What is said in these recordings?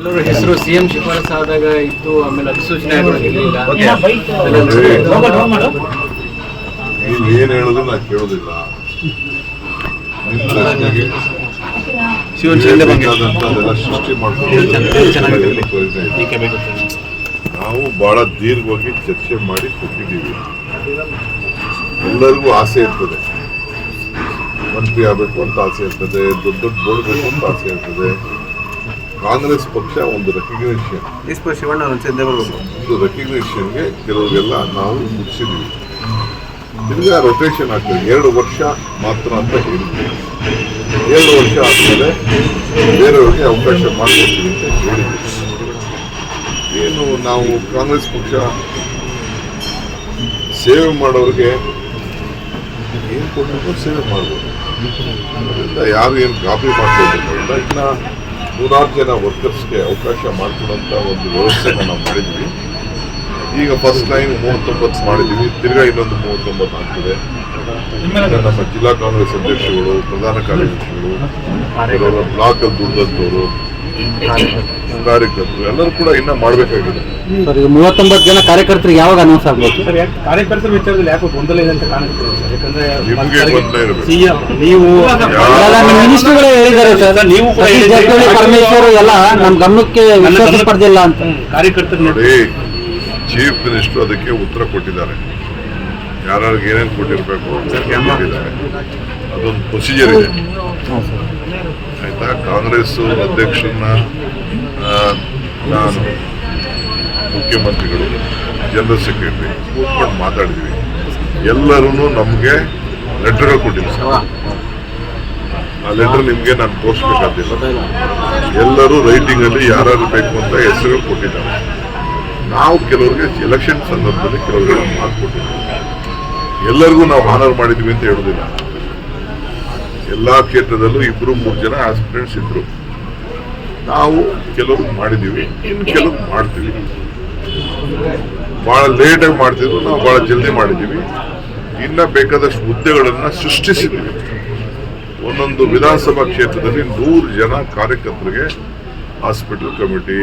ಎಲ್ಲರ ಹೆಸರು ಸಿಎಂ ಶಿಫಾರಸ್ ಆದಾಗ ಇತ್ತು ಆಮೇಲೆ ಅಧಿಸೂಚನೆ ಆಗಿರಲಿಲ್ಲ ನೀವು ಏನ್ ಹೇಳಿದ್ರು ನಾ ಕೇಳೋದಿಲ್ಲ. ಸೃಷ್ಟಿ ಮಾಡ್ಕೊಂಡು ನಾವು ಬಹಳ ದೀರ್ಘವಾಗಿ ಚರ್ಚೆ ಮಾಡಿ ಕೊಟ್ಟಿದ್ದೀವಿ. ಎಲ್ಲರಿಗೂ ಆಸೆ ಇರ್ತದೆ. ಮಂತ್ರಿ ಆಗಬೇಕು ಅಂತ ಆಸೆ ಇರ್ತದೆ ದೊಡ್ಡ ದೊಡ್ಡ ಬೋರ್ಡ್ ಬೇಕು ಅಂತ ಆಸೆ ಇರ್ತದೆ. ಕಾಂಗ್ರೆಸ್ ಪಕ್ಷ ಒಂದು ರೆಕಗ್ನೇಷನ್ ಒಂದು ರೆಕಗ್ನೇಷನ್ಗೆ ಕೆಲವರಿಗೆಲ್ಲ ನಾವು ಮುಗಿಸಿದ್ದೀವಿ ತಿರ್ಗಾ ರೊಟೇಷನ್ ಆಗ್ತದೆ. ಎರಡು ವರ್ಷ ಮಾತ್ರ ಅಂತ ಹೇಳಿದ್ವಿ. ಎರಡು ವರ್ಷ ಆದಮೇಲೆ ಬೇರೆಯವ್ರಿಗೆ ಅವಕಾಶ ಮಾಡಿಕೊಡ್ತೀವಿ ಅಂತ ಹೇಳಿದ್ವಿ. ಏನು ನಾವು ಕಾಂಗ್ರೆಸ್ ಪಕ್ಷ ಸೇವೆ ಮಾಡೋರಿಗೆ ಏನು ಕೊಟ್ಟರು ಸೇವೆ ಮಾಡ್ಬೋದು. ಅದರಿಂದ ಯಾರು ಏನು ಕಾಪಿ ಮಾಡ್ಕೊಳ್ಬೇಕಾಗಿಲ್ಲ ಇನ್ನು ನೂರಾರು ಜನ ವರ್ಕರ್ಸ್ಗೆ ಅವಕಾಶ ಮಾಡಿಕೊಡೋಂಥ ಒಂದು ವ್ಯವಸ್ಥೆನ ನಾವು ಮಾಡಿದ್ವಿ. ಈಗ ಫಸ್ಟ್ ಲೈನ್ ಮೂವತ್ತೊಂಬತ್ತು ಮಾಡಿದ್ದೀವಿ. ತಿರ್ಗಾ ಇನ್ನೊಂದು ಮೂವತ್ತೊಂಬತ್ತು ಆಗ್ತದೆ. ನಮ್ಮ ಜಿಲ್ಲಾ ಕಾಂಗ್ರೆಸ್ ಅಧ್ಯಕ್ಷಗಳು ಪ್ರಧಾನ ಕಾರ್ಯದರ್ಶಿಗಳು ಬ್ಲಾಕ್ ದುಡ್ದಂಥವ್ರು ಕಾರ್ಯಕರ್ತರು. ಎಲ್ಲರೂ ಕೂಡ ಇನ್ನ ಮಾಡಬೇಕಾಗಿದೆ. ಸರ್ ಈಗ ಮೂವತ್ತೊಂಬತ್ತು ಜನ ಕಾರ್ಯಕರ್ತರಿಗೆ ಯಾವಾಗ ಅನೌನ್ಸ್ ಆಗ್ಬೇಕು ಸರ್ ಯಾಕೆ ಕಾರ್ಯಕರ್ತರ ವಿಚಾರದಲ್ಲಿ ಯಾಕೋ ಗೊಂದಲ ಇದೆ ಅಂತ ಕಾಣಿಸ್ತದೆ ಸರ್. ಯಾಕಂದ್ರೆ ನಿಮ್ಗೆ ಗೊಂದಲ ಇರಬೇಕು. ಸಿಎಂ ನೀವು ಎಲ್ಲ ನಿಮ್ಮ ಮಿನಿಸ್ಟರ್ಗಳೇ ಹೇಳಿದ್ದಾರೆ ಸರ್. ನೀವು ಕೂಡ ಹೇಳಿದ್ದೀರಿ. ಪರಮೇಶ್ವರ್ ಎಲ್ಲ ನಮ್ಮ ಗಮನಕ್ಕೆ ವಿಶ್ವಾಸ ಪಡೆದಿಲ್ಲ ಅಂತ. ಕಾರ್ಯಕರ್ತರು ನೋಡಿ. ಚೀಫ್ ಮಿನಿಸ್ಟರ್ ಅದಕ್ಕೆ ಉತ್ತರ ಕೊಟ್ಟಿದ್ದಾರೆ. ಯಾರ್ಯಾರಿಗೆ ಏನೇನು ಕೊಟ್ಟಿರಬೇಕು ಅದೊಂದು ಪ್ರೊಸೀಜರ್ ಇದೆ. ಕಾಂಗ್ರೆಸ್ ಅಧ್ಯಕ್ಷರನ್ನ ನಾನು, ಮುಖ್ಯಮಂತ್ರಿಗಳು, ಜನರಲ್ ಸೆಕ್ರೆಟರಿ ಕೂತ್ಕೊಂಡು ಮಾತಾಡಿದ್ವಿ. ಎಲ್ಲರೂ ನಮಗೆ ಲೆಟರ್ಗಳು ಕೊಟ್ಟಿದ್ದೀವಿ ಸರ್. ಆ ಲೆಟರ್ ನಿಮಗೆ ನಾನು ತೋರಿಸ್ಬೇಕಾದಿಲ್ಲ ಎಲ್ಲರೂ ರೈಟಿಂಗ್ ಅಲ್ಲಿ ಯಾರ್ಯಾರು ಬೇಕು ಅಂತ ಹೆಸರು ಕೊಟ್ಟಿದ್ದಾರೆ. ನಾವು ಕೆಲವರಿಗೆ ಎಲೆಕ್ಷನ್ ಸಂದರ್ಭದಲ್ಲಿ ಕೆಲವರಿಗೆ ಮಾಡಿಕೊಟ್ಟಿದ್ದೀವಿ ಎಲ್ಲರಿಗೂ ನಾವು ಆನರ್ ಮಾಡಿದ್ವಿ ಅಂತ ಹೇಳೋದಿಲ್ಲ. ಎಲ್ಲಾ ಕ್ಷೇತ್ರದಲ್ಲೂ ಇಬ್ರು ಮೂರು ಜನ ಆಸ್ಪಿರೆಂಟ್ಸ್ ಇದ್ರು. ನಾವು ಕೆಲವರು ಮಾಡಿದ್ದೀವಿ ಇನ್ನು ಕೆಲವರು ಮಾಡ್ತೀವಿ. ಬಹಳ ಲೇಟಾಗಿ ಮಾಡ್ತಿದ್ರು, ನಾವು ಬಹಳ ಜಲ್ದಿ ಮಾಡಿದ್ದೀವಿ ಇನ್ನ ಬೇಕಾದಷ್ಟು ಹುದ್ದೆಗಳನ್ನು ಸೃಷ್ಟಿಸಿದ್ದೀವಿ ಒಂದೊಂದು ವಿಧಾನಸಭಾ ಕ್ಷೇತ್ರದಲ್ಲಿ ನೂರು ಜನ ಕಾರ್ಯಕರ್ತರಿಗೆ hospital committee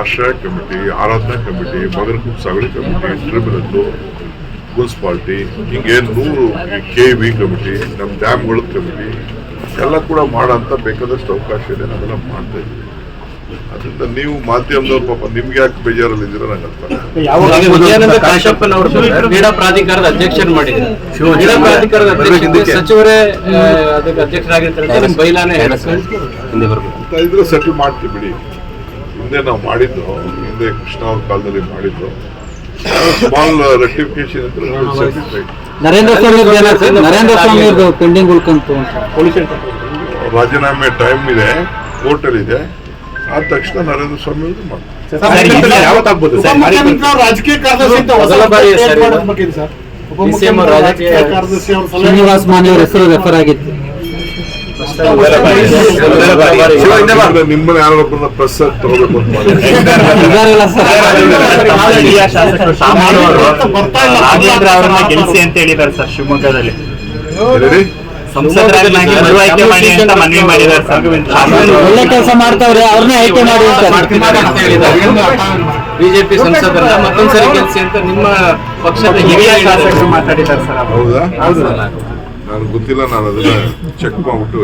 Ashraya committee Aradhana committee ಮಗನ ಸಾಗಳಿ ಕಮಿಟಿ ಟ್ರಿಬ್ಯುನಲ್ಲು ಮುನ್ಸಿಪಾಲ್ಟಿ ಹಿಂಗೆ ನೂರು ಕೆ ವಿ ಕಮಿಟಿ ನಮ್ಮ ಡ್ಯಾಮ್ಗಳ ಕಮಿಟಿ ಎಲ್ಲ ಕೂಡ ಮಾಡೋಂಥ ಬೇಕಾದಷ್ಟು ಅವಕಾಶ ಇದೆ ನಾವೆಲ್ಲ ಮಾಡ್ತಾ ಇದ್ದೀವಿ. ಅದರಿಂದ ನೀವು ಮಾಧ್ಯಮದವ್ರು ಪಾಪ ನಿಮ್ಗೆ ಯಾಕೆ ಬೇಜಾರಲ್ಲಿ ಇದ್ದೀರಾ ನಂಗೆ ಅರ್ಥ ಕ್ರೀಡಾ ಪ್ರಾಧಿಕಾರದ ಅಧ್ಯಕ್ಷರು ಮಾಡಿದ್ರು ಕ್ರೀಡಾ ಪ್ರಾಧಿಕಾರದ ಸಚಿವರೇ ಅದಕ್ಕೆ ಅಧ್ಯಕ್ಷರಾಗಿರ್ತಾರೆ. ಬೈಲಾನೆ ಇದ್ರೆ ಸೆಟಲ್ ಮಾಡ್ತೀವಿ ಬಿಡಿ. ಹಿಂದೆ ನಾವು ಮಾಡಿದ್ದು ಹಿಂದೆ ಕೃಷ್ಣ ಅವ್ರ ಕಾಲದಲ್ಲಿ ಮಾಡಿದ್ದು. Small rectification. Narendra Swamy Narendra Swamy pending ಉಳ್ಕಂತು ರಾಜೀನಾಮೆ ಟೈಮ್ ಇದೆ ಕೋರ್ಟಲ್ ಇದೆ. ಆದ ತಕ್ಷಣ ನರೇಂದ್ರ ಸ್ವಾಮಿ ಅವರು ಮಾಡ್ತಾರೆ. ರಾಜಕೀಯ ಕಾರ್ಯದರ್ಶಿ ಶ್ರೀನಿವಾಸ್ ಮಾನ್ಯ ಹೆಸರು ರೆಫರ್ ಆಗಿತ್ತು. ನಿಮ್ಮನ್ನ ಯಾರೊಬ್ಬರನ್ನ ಪ್ರೆಸ್ ತಗೋಬೇಕು ಅಂತ. ರಾಜೇಂದ್ರ ಅವರನ್ನ ಗೆಲ್ಸಿ ಅಂತ ಹೇಳಿದ್ದಾರೆ ಸರ್ ಶಿವಮೊಗ್ಗದಲ್ಲಿ ಹೇಳಿ ಸಂಸದರನ್ನಾಗಿ ಮರು ಆಯ್ಕೆ ಮಾಡಿ ಅಂತ ಮನವಿ ಮಾಡಿದ್ದಾರೆ ಸರ್ ಒಳ್ಳೆ ಕೆಲಸ ಮಾಡ್ತಾವ್ರೆ ಅವ್ರನ್ನೇ ಆಯ್ಕೆ ಮಾಡಿ ಅಂತ ಬಿಜೆಪಿ ಸಂಸದರನ್ನ ಮತ್ತೊಂದ್ಸರಿ ಗೆಲ್ಸಿ ಅಂತ ನಿಮ್ಮ ಪಕ್ಷದ ಹಿರಿಯ ಶಾಸಕರು ಮಾತಾಡಿದ್ದಾರೆ ಸರ್ ಹೌದಾ ನನಗೆ ಗೊತ್ತಿಲ್ಲ ನಾನು ಅದನ್ನ ಚೆಕ್ ಮಾಡ್ಬಿಟ್ಟು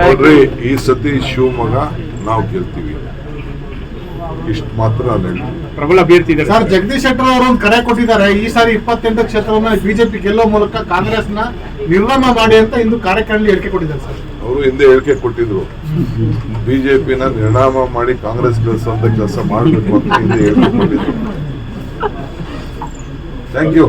ನೋಡ್ರಿ ಈ ಸತಿ ಶಿವಮೊಗ್ಗ ನಾವು ಗೆಲ್ತೀವಿ. ಇಷ್ಟು ಮಾತ್ರ ಪ್ರಬಲ ಅಭ್ಯರ್ಥಿ ಇದೆ ಸರ್ ಜಗದೀಶ್ ಶೆಟ್ಟರ್ ಅವರು ಒಂದು ಕರೆ ಕೊಟ್ಟಿದ್ದಾರೆ. ಈ ಸಾರಿ ಇಪ್ಪತ್ತೆಂಟು ಕ್ಷೇತ್ರವನ್ನು ಬಿಜೆಪಿ ಗೆಲ್ಲೋ ಮೂಲಕ ಕಾಂಗ್ರೆಸ್ನ ನಿರ್ನಾಮ ಮಾಡಿ ಅಂತ ಇಂದು ಕಾರ್ಯಕ್ರಮದಲ್ಲಿ ಹೇಳಿಕೆ ಕೊಟ್ಟಿದ್ದಾರೆ ಸರ್. ಅವರು ಹಿಂದೆ ಹೇಳಿಕೆ ಕೊಟ್ಟಿದ್ರು. ಬಿಜೆಪಿನ ನಿರ್ಣಾಮ ಮಾಡಿ ಕಾಂಗ್ರೆಸ್ ಗೆಲ್ಸೋಂತ ಕೆಲಸ ಮಾಡಬೇಕು ಅಂತ ಹಿಂದೆ ಹೇಳಿಕೆ ಕೊಟ್ಟಿದ್ರು. Thank you